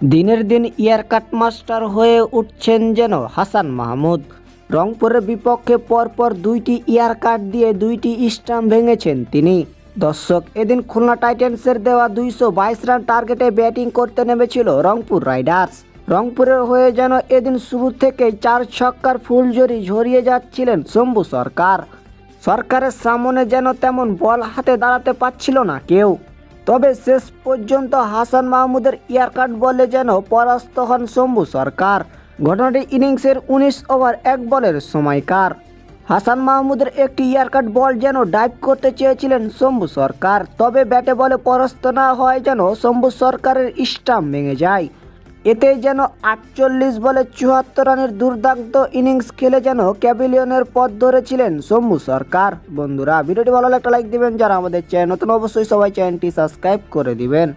দিনের দিন ইয়ারকাট মাস্টার হয়ে উঠছেন যেন হাসান মাহমুদ। রংপুরের বিপক্ষে পরপর দুইটি ইয়ারকাট দিয়ে দুইটি স্টাম্প ভেঙেছেন তিনি। দর্শক, এদিন খুলনা টাইটেন্সের দেওয়া দুইশো বাইশ রান টার্গেটে ব্যাটিং করতে নেমেছিল রংপুর রাইডার্স। রংপুরের হয়ে যেন এদিন শুরু থেকেই চার ছক্কার ফুলঝুরি ঝরিয়ে যাচ্ছিলেন শম্ভু সরকার। সরকারের সামনে যেন তেমন বল হাতে দাঁড়াতে পারছিল না কেউ। তবে শেষ পর্যন্ত হাসান মাহমুদের ইয়ারকাট বলে যেন পরাস্ত হন শম্ভু সরকার। ঘটনাটি ইনিংসের উনিশ ওভার এক বলের সময়কার। হাসান মাহমুদের একটি ইয়ারকাট বল যেন ডাইভ করতে চেয়েছিলেন শম্ভু সরকার, তবে ব্যাটে বলে পরাস্ত না হয় যেন শম্ভু সরকারের স্টাম্প ভেঙে যায়। এতে যেন আটচল্লিশ বলে চুয়াত্তর রানের দুর্দান্ত ইনিংস খেলে যেন ক্যাবিলিয়নের পথ ধরেছিলেন শম্ভু সরকার। বন্ধুরা, ভিডিওটি ভালো লাগলে একটা লাইক দিবেন। যারা আমাদের চ্যানেল নতুন, অবশ্যই সবাই চ্যানেলটি সাবস্ক্রাইব করে দিবেন।